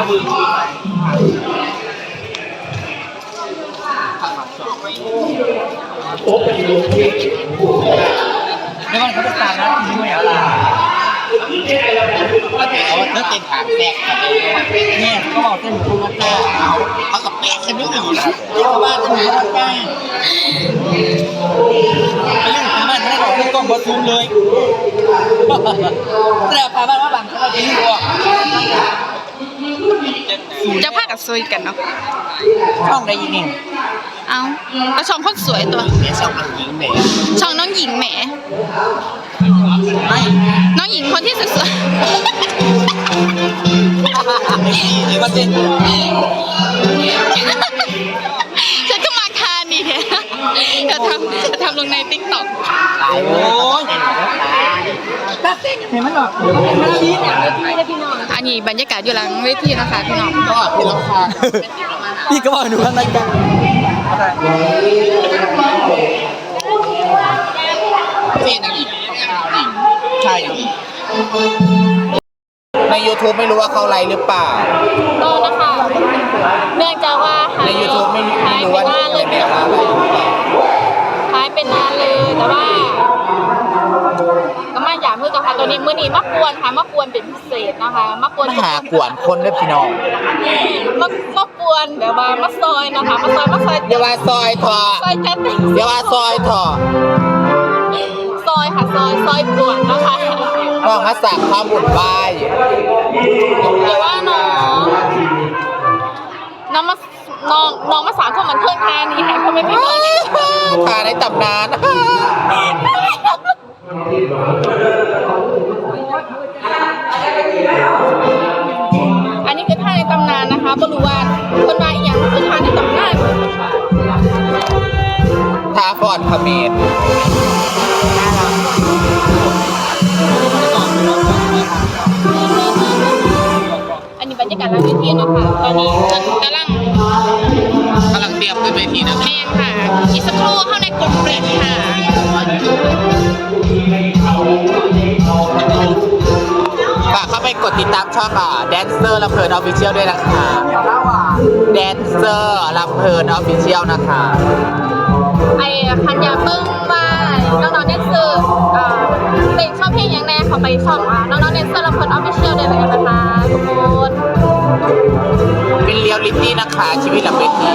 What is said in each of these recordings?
อเมื่อนะบึงไม่ว่าเขาจะตามนะทีนี้อะไรเขาเลิกเต็มถามแตกเนี่ยก็บอกเส้นหมูมาแตกเอาเขากับแป๊ะฉันไม่หนีนะเขาบ้านจะหนีมาแป๊ะไปเรื่องของบ้านเขาได้บอกเรื่องกล้องบอซูมเลยแต่พาบ้านว่าบังเขาจะยุ่งอะ จะพากับซวยกันเนาะช่องได้ยินนี่เอาแล้วช่องคนสวยตัวเนี่ยช่องอังหญิงแหม่ช่องน้องหญิงแหมไม่น้องหญิงคนที่สวยไอ้ว่าเต้นๆฉันก็มาคานี่แท้จะทำจะทำลงในติ๊กต็อกตายโอ้ยตัดเต้นเห็นมันหรอมันชี้เนี่ย อันนี้บรรยากาศอยู่หลังเวทีนะคะพี่น้องก็พี่ราคาพี่ก็บอกหนูข้างในกันเต้นอะไรใช่ใน YouTube ไม่รู้ว่าเขาไลฟ์หรือเปล่า นี้มื้อนี้มากวนค่ะมากวนเป็นพิเศษนะคะมากวนมาหากวนคนด้วยพี่น้องมามากวนแบบว่ามาซอยนะคะมาซอยมาซอยเดี๋ยวว่าซอยทอซอยจัดเดี๋ยวว่าซอยทอซอยค่ะซอยซอยกวนนะคะน้องมาสั่งความบุญบายแต่ว่าน้องน้องมาน้องน้องมาสามคนมันเทิงทานี่ให้พ่อแม่พี่น้องทาในตำนานอันาฟอดขมิ้นอันนี้บรรยากาศหลังเวทีนะคะ ตอนนี้กำลังกำลังเตรียมขึ้นเวทีนะแมนค่ะ อีกสักครู่เข้าในกลุ่มเปลี่ยนค่ะฝากเข้าไปกดติดตามช่องอะแดนเซอร์ลำเพลินออฟฟิเชียลด้วยนะคะแดนเซอร์ลำเพลินออฟฟิเชียลนะคะ ไอ้คันยาเบิ้งว่าน้องๆเดนเซอร์เอ่อเป็นชอบเพลงอย่างแน่เขาไปช่องอะน้องๆเดนเซอร์ลำเพลินออฟฟิเชียลได้เลยนะคะทุกคนเป็นเรียลลิตี้นะคะชีวิตหลังเวที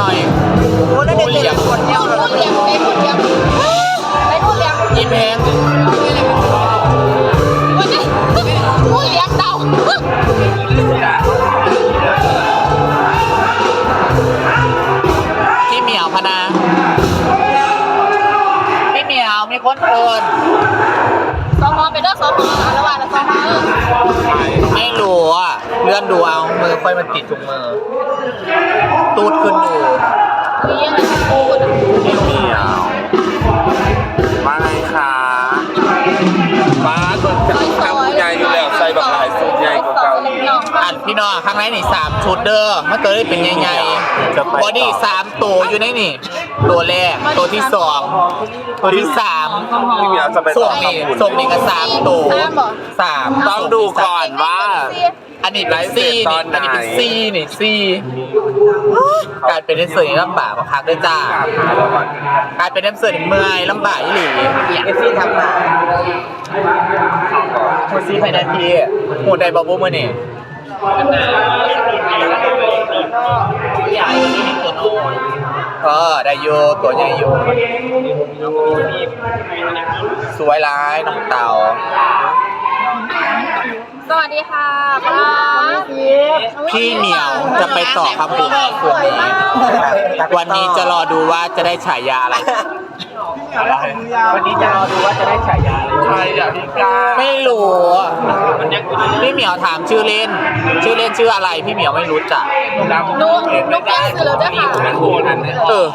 หญ่เลยจักหน่อยเลี่ยมพูดพูดเลี้ยงไปพูดเลี้ยงไปพูดเลี้ยงยิ้มแพงพูดเลี้ยงเต่าพี่เหมียวพนาพี่เหมียวมีคนเอินสมอไปเด้อสมอระหว่างละสมอเออไม่รู้ ลื่อนดูเอามือค่อยมันติดถุงมือ ตูดขึ้นอยู่มีอะไรจะพูดพี่เหมียวมาไงคะมาตัวจับทำใหญ่อยู่แล้วใส่แบบหลายสุดใหญ่กว่าเก่าอีกอันพี่น้องข้างในนี่สามชุดเด้อมันตัวได้เป็นใหญ่จะไปๆบอดี้สามตัวอยู่ในนี่ ตัวแรก ตัวที่สองตัวที่สามพี่เหมียวจะไปส่ต่งอนี่คำบุญส่งนี่ก็สามตัวสามต้องดูก่อนว่า อันนี้เป็นซีไลฟ์เสร็จตนี่อนไหนอันนี้เป็นซีนี่ซีการเป็นเดนเซอร์นี่ลำบากมากเลยจ้าการเป็นเดนเซอร์นี่เมื่อยลำบากอีหลีเอฟซีทำมาโมซีภายในทีโหดใดบอกบุ้มอนี่เออได้โยตัวใหญ่โยสวยร้ายน้องเต่า สวัสดีค่ะป้าพี่เหมียวจะไปต่อคำบุญคืนนี้ วันนี้จะรอดูว่าจะได้ฉายาอะไร วันนี้จะรอดูว่าจะได้ฉายาอะไรใครอะพี่กาไม่รู้อะพี่เหมียวถามชื่อเล่น ชื่อเล่นชื่ออะไรพี่เหมียวไม่รู้จักหนูหนูเปลี่ยนสื่อแล้วด้วยค่ะเออ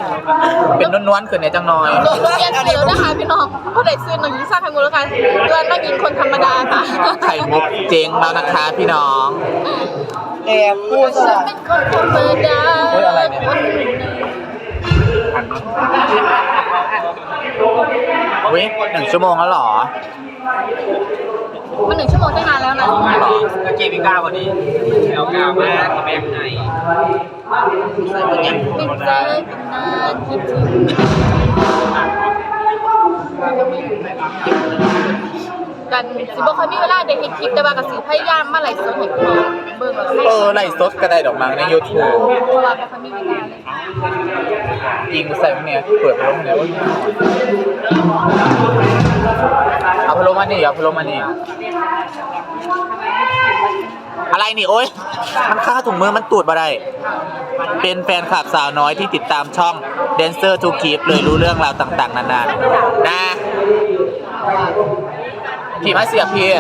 เป็นนวลๆขึ้นในจังน้อยหนูหนูเปลี่ยนสื่อแล้วนะคะพี่น้องเพราะเด็กซื้อหนูยิ่งสร้างให้มูลค่าเดือนนักยิงคนธรรมดาค่ะไข่มุกเจ๊งแล้วนะคะพี่น้องแอบพูดสฉันลับเป็นคนธรรมดาโอ๊ยอะไรเนี่ย คนหนึ่งอุ้ยหนึ่งชั่วโมงแล้วเหรอมันหนึ่งชั่วโมงได้นานแล้วนะก็เจมิก้าพอดีเอากามาทำแบงค์ไหนไม่เจอกันนานคิดถึง กันสิบ่ค่อยมีเวลาได้เห็นคลิปแต่ว่าก็สิพยายามมาไลฟ์สดให้พี่น้องเบิ่งแล้วเออไล่สดก็ได้ดอกมังในยูทูบเพราะว่าบ่ค่อยมีเวลาเลยยิงใส่พวกเนี้ยเปิดพัดลมเนี่ยว่าเอาพัดลมมานี่เอาพัดลมมานี่อะไรนี่โอ๊ยมันค่าถุงมือมันตูดมาได้ เป็นแฟนคลับสาวน้อยที่ติดตามช่อง Dancer to Keep เลยรู้เรื่องราวต่าง ๆ นานานะ พี่มาเสียบพี่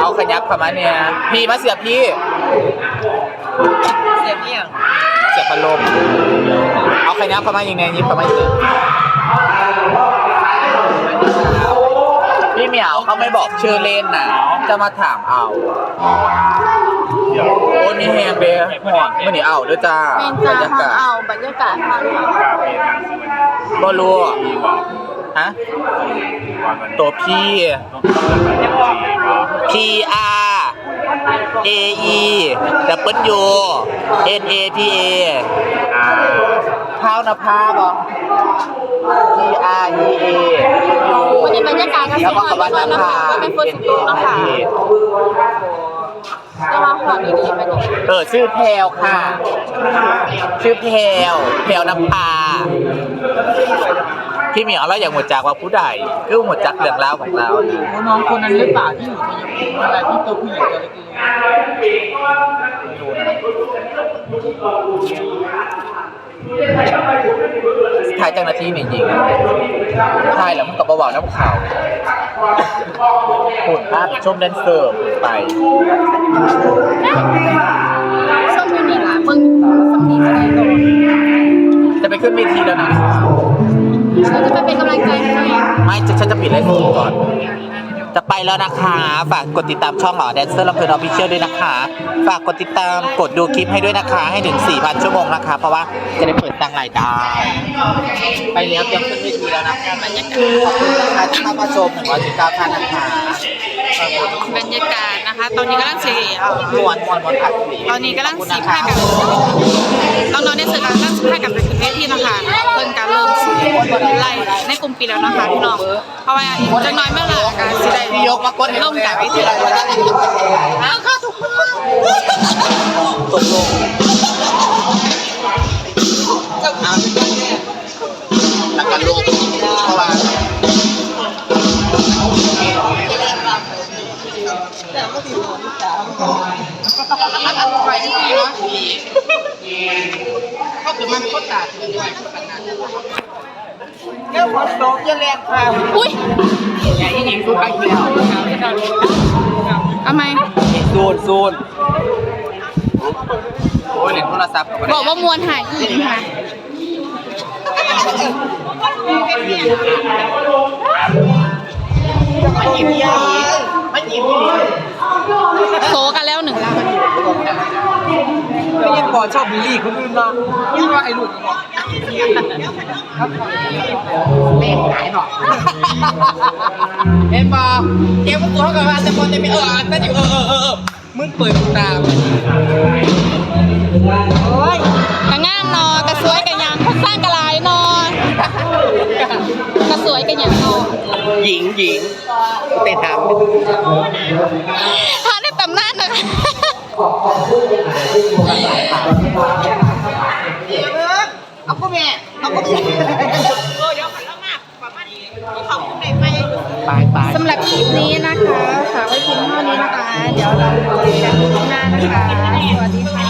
เอาขยับเข้ามาเนี่ย พี่มาเสียบพี่ เสียบเนี่ยเสียบพัดลม เอาขยับเข้ามาอย่างไงยิบเข้ามาอย่างไงพี่เหมียวเขาไม่บอกชื่อเล่นน่ะจะมาถามเอา โอ้นี่แฮมเบย์หอนมื่อนี้เอาด้วยจ้าแม่นบรจ้ารยากาศเอาบรรยากาศฟังเอา ก็รู้อะ ฮะตัวพี่ P R A E W N A P A ข้าวนภาพอะ P R E A วันนี้บรรยากาศก็สแล้ววยก็งามคำว่าด้วยนนะภาคะเป็นฝนสิตกนะคะ แต่ว่าหอมดีๆบรรยากาศเออชื่อแพลวค่ะ ชื่อแพลวแพลวนภาพี่เหมียวเราอยากหมดจากว่าผู้ใดคือหมดจากเรื่องราวของเรานะน้องคนนั้นหรือเปล่าที่อยู่ชัยภูมิอะไรที่ตัวผู้หญิงตัวเล็กไม่รู้นะท้ายเจ้าหน้าที่เนี่ยยิงท้ายแล้วมันกับเบาๆน้ำข่าว หุ่นภาพชมแดนเซอร์ไปส้มยูนิล่ะมึงส้มดีก็ได้โดนจะไปขึ้นเวทีแล้วนะฉันจะไปเป็นกำลังใจให้ไม่จะฉันจะปิดไลฟ์สดก่อน จะไปแล้วนะคะ ฝากกดติดตามช่องหมอแดนเซอร์ลำเพลินออฟฟิเชียลด้วยนะคะ ฝากกดติดตามกดดูคลิปให้ด้วยนะคะ ให้ถึง 4,000 ชั่วโมงนะคะ เพราะว่าจะได้เปิดตังรายได้ไปแล้วเตรียมขึ้นเวทีแล้วนะคะบรรยากาศขอบคุณนะคะที่มาประชม119ท่านนะคะบรรยากาศ ตอนนี้กำลังสีเอ่อมวนมวนมวนผัดตอนนี้กำลังสีผ้ากับน้องๆได้สื่อกำลังสีผ้ากับเป็นเวทีนะคะเพิ่งการเริ่มสีไล่ในกลุ่มปีแล้วนะคะพี่น้องเพราะว่าจักหน้อยเมื่อไหร่การสีได้ยกมากดให้ล่มจากเวทีแล้วอ้าวเข้าถูกตกลง เจ้าของโต๊ะจะแลกข้าวอุ้ยใหญ่หญิงทุกไปแล้วเอาไหมซูนซูนโอ้ยเล่นโทรศัพท์ก็บ่บได้อกว่ามวลหายอีกค่ะไม่หยิบยาไม่หยิบโซกันแล้วหนึ่ง ไม่ยังก่อชอบบิลลี่คนอื่นนาะยังว่าไอ้หลุดเห็นป่ะเกมมันตัวกับว่าแต่คนจะมีเอออันนั้นอยู่เออเออเออมึงเปิดตาโอ้ยกระง่ามนอกระสวยกระยางคนสร้างกระลายนอกระสวยกระยางนอหญิงหญิงไปถาม เดี๋ยวเอาก็แม่เอาก็แม่ไปไปสำหรับคลิปนี้นะคะฝากไว้เพียงเท่านี้นะคะ เดี๋ยวเราไปกันคลิปหน้านะคะ สวัสดีค่ะ